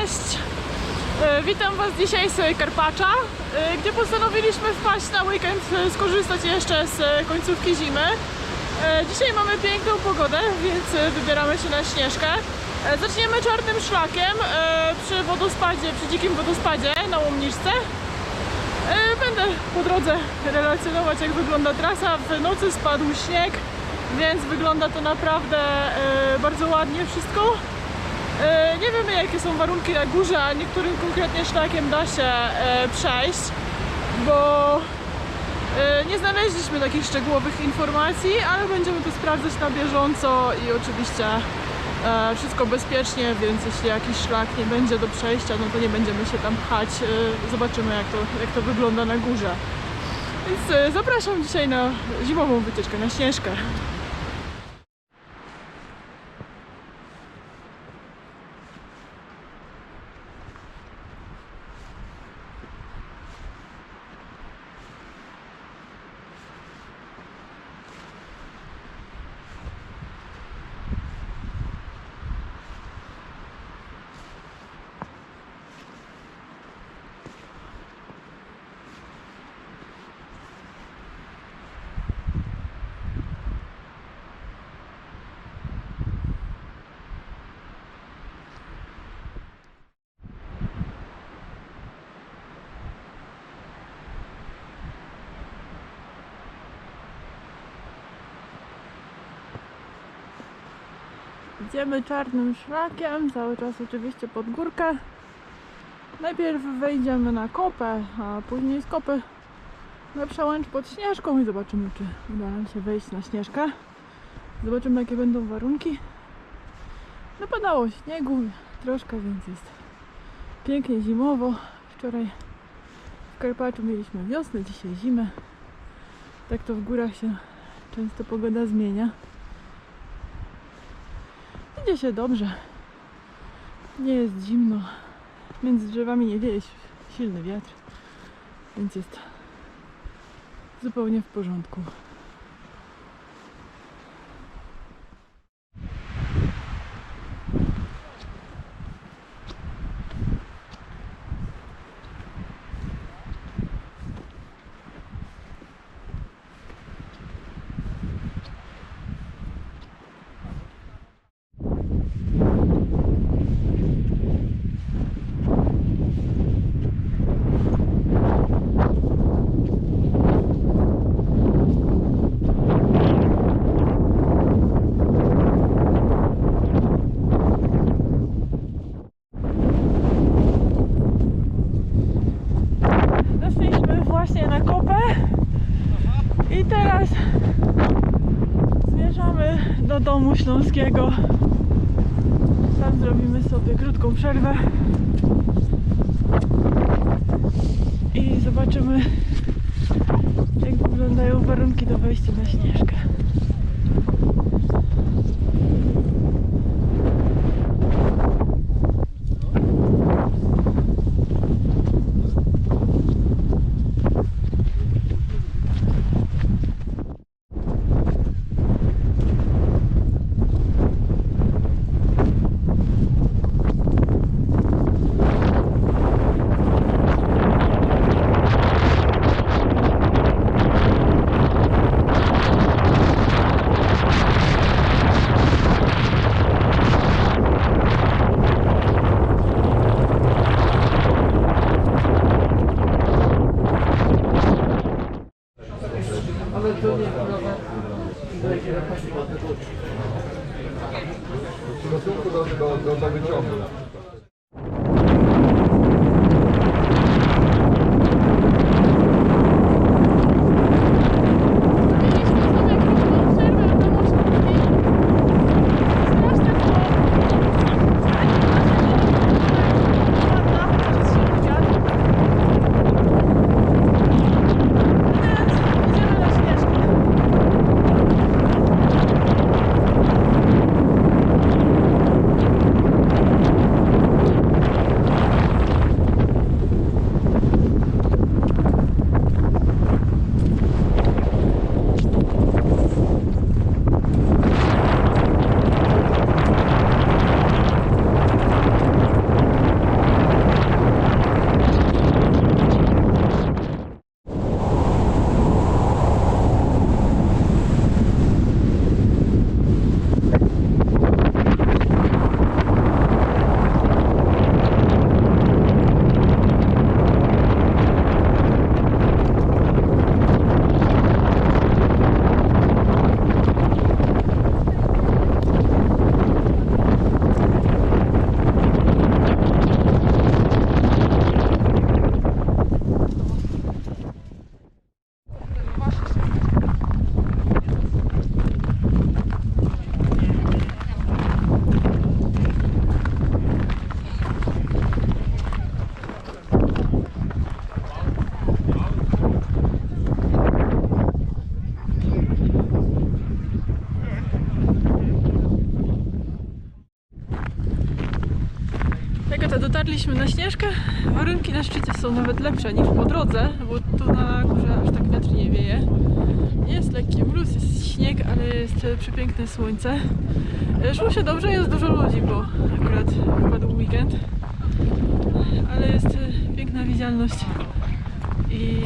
Cześć! E, Witam Was dzisiaj z Karpacza, e, gdzie postanowiliśmy wpaść na weekend, e, skorzystać jeszcze z końcówki zimy. Dzisiaj mamy piękną pogodę, więc wybieramy się na Śnieżkę. Zaczniemy czarnym szlakiem przy wodospadzie, przy dzikim wodospadzie na Łomniczce. Będę po drodze relacjonować jak wygląda trasa. W nocy spadł śnieg, więc wygląda to naprawdę bardzo ładnie wszystko. E, Nie wiemy jakie są warunki na górze, a niektórym konkretnie szlakiem da się e, przejść, bo e, nie znaleźliśmy takich szczegółowych informacji, ale będziemy to sprawdzać na bieżąco i oczywiście wszystko bezpiecznie, więc jeśli jakiś szlak nie będzie do przejścia, no to nie będziemy się tam pchać. Zobaczymy jak to, jak to wygląda na górze. Więc zapraszam dzisiaj na zimową wycieczkę, na Śnieżkę. Idziemy czarnym szlakiem, cały czas oczywiście pod górkę. Najpierw wejdziemy na kopę, a później z kopy na przełęcz pod śnieżką i zobaczymy, czy uda nam się wejść na śnieżkę. Zobaczymy, jakie będą warunki. Napadało śniegu troszkę, więc jest pięknie zimowo. Wczoraj w Karpaczu mieliśmy wiosnę, dzisiaj zimę. Tak to w górach się często pogoda zmienia. Idzie się dobrze. Nie jest zimno. Między drzewami nie wieje silny wiatr, więc jest zupełnie w porządku. Weszliśmy właśnie na kopę i teraz zmierzamy do śląskiego. Tam zrobimy sobie krótką przerwę i zobaczymy jak wyglądają warunki do wejścia na śnieżkę. Dotarliśmy na Śnieżkę. Warunki na szczycie są nawet lepsze niż po drodze, bo tu na górze aż tak wiatr nie wieje. Jest lekki mróz, jest śnieg, ale jest przepiękne słońce. E, Szło się dobrze, jest dużo ludzi, bo akurat wypadł weekend. Ale jest e, piękna widzialność i,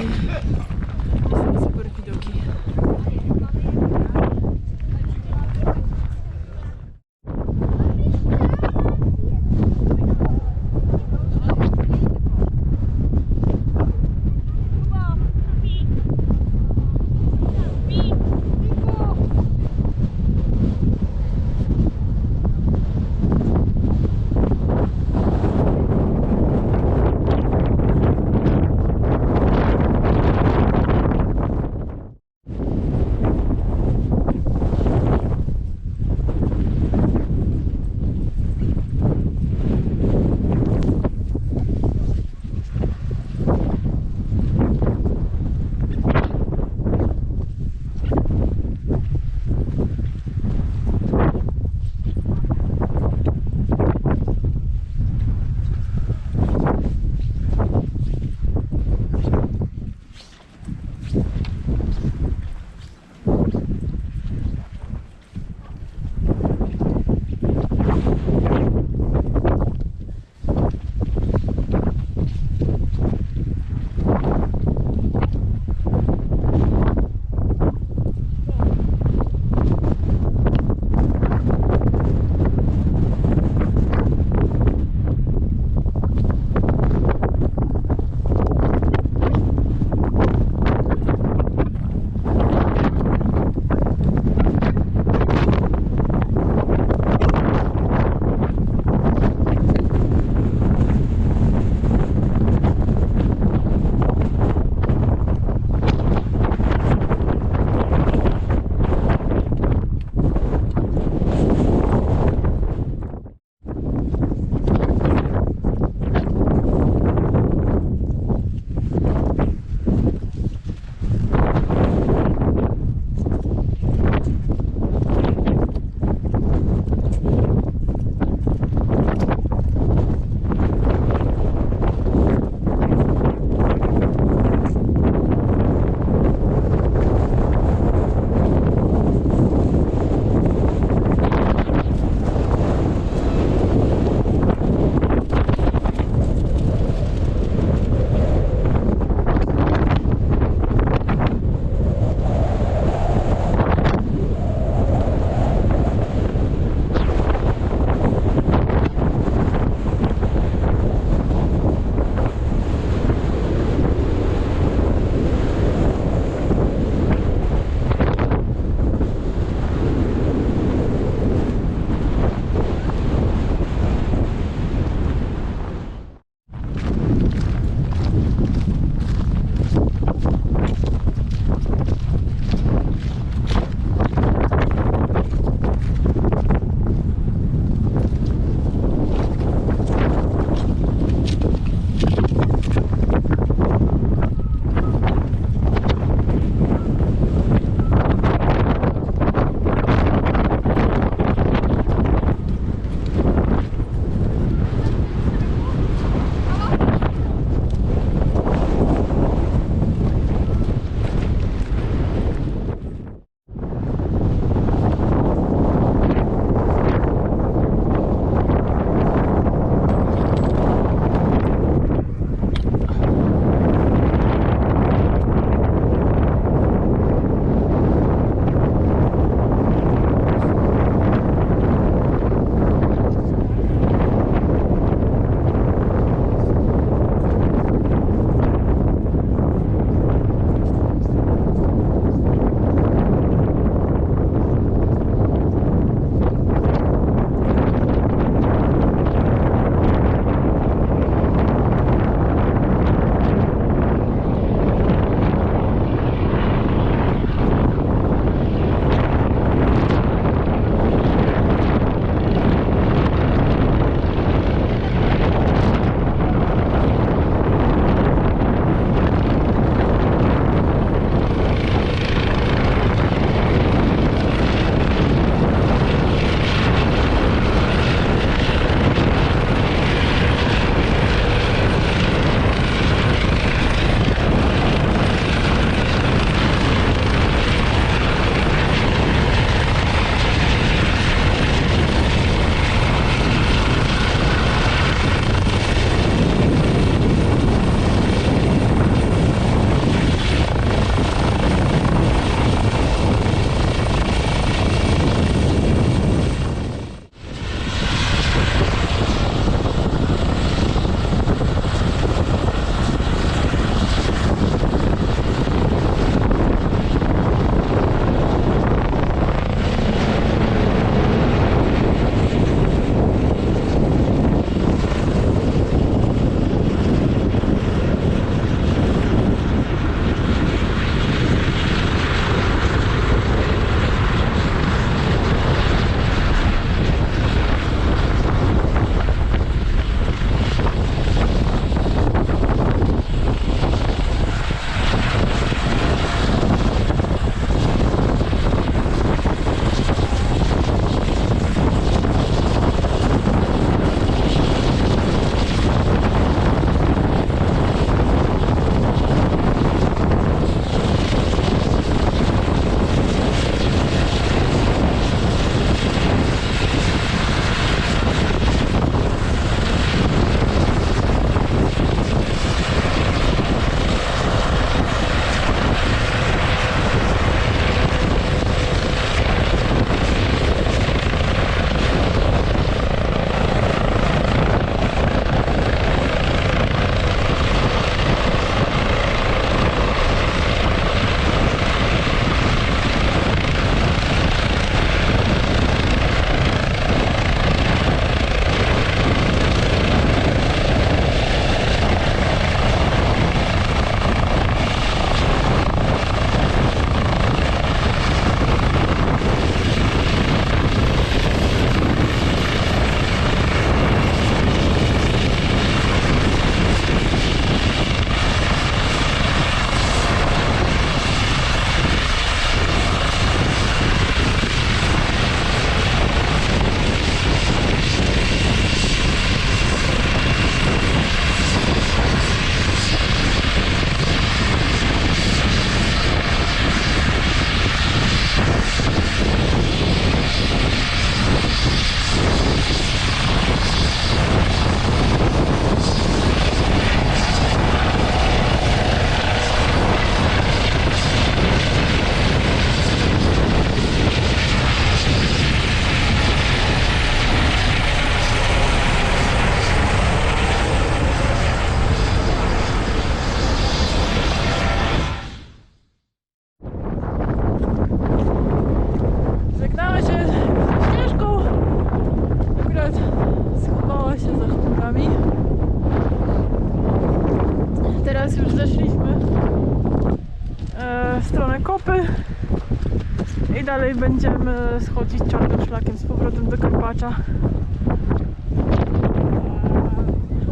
i dalej będziemy schodzić czarnym szlakiem z powrotem do Karpacza.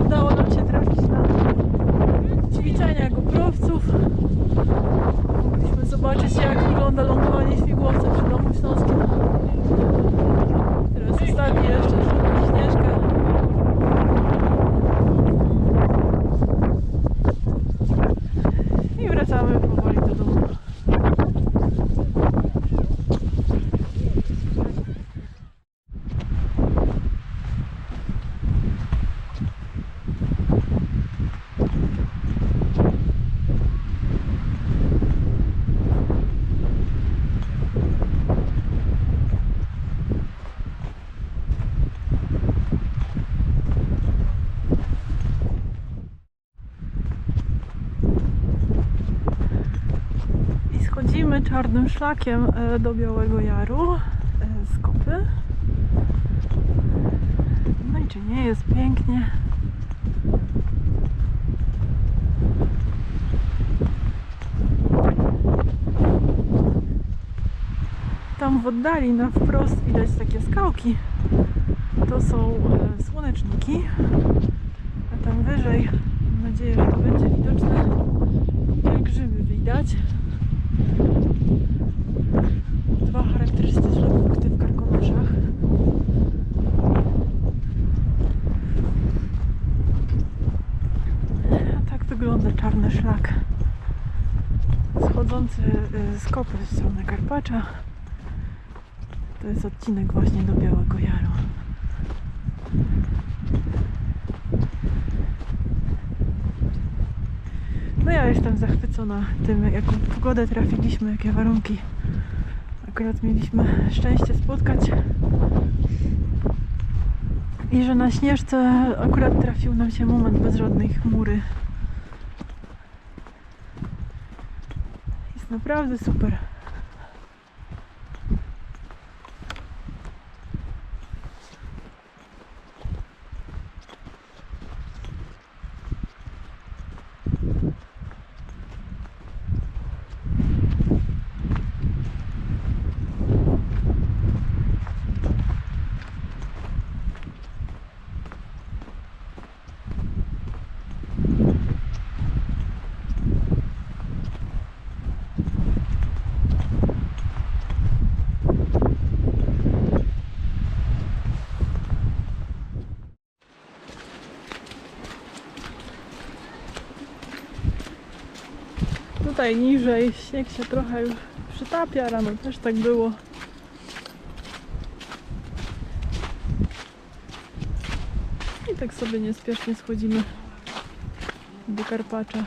Udało nam się trafić na ćwiczenia goprowców. Mogliśmy zobaczyć jak wygląda lądowanie śmigłowca przy Domu Śląskim. Teraz ostatni jeszcze rzut na śnieżkę. I wracamy powoli do domu. I czarnym szlakiem e, do Białego Jaru e, z kopy. No i czy nie jest pięknie? Tam w oddali na wprost widać takie skałki. To są e, słoneczniki. A tam wyżej, mam nadzieję, że to będzie widoczne, pielgrzymy widać. Dwa charakterystyczne punkty w Karkonoszach. A tak wygląda czarny szlak schodzący y, z kopy w stronę Karpacza. To jest odcinek właśnie do Białego Jaru. No ja jestem zachwycona tym, jaką pogodę trafiliśmy, jakie warunki. Akurat mieliśmy szczęście spotkać. I że na śnieżce akurat trafił nam się moment bez żadnej chmury. Jest naprawdę super. Tutaj niżej śnieg się trochę już przytapia, rano też tak było. I tak sobie niespiesznie schodzimy do Karpacza.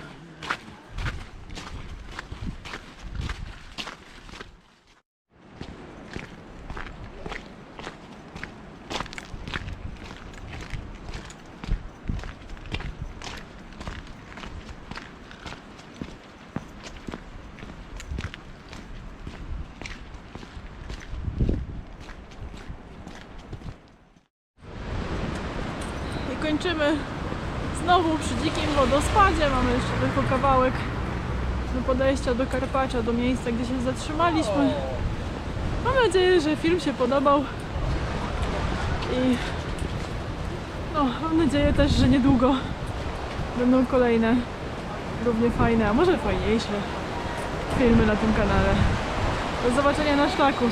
I kończymy znowu przy dzikim wodospadzie. Mamy jeszcze tylko kawałek do podejścia do Karpacza, do miejsca, gdzie się zatrzymaliśmy. Mam nadzieję, że film się podobał. I no, mam nadzieję też, że niedługo będą kolejne równie fajne, a może fajniejsze filmy na tym kanale. Do zobaczenia na szlaku.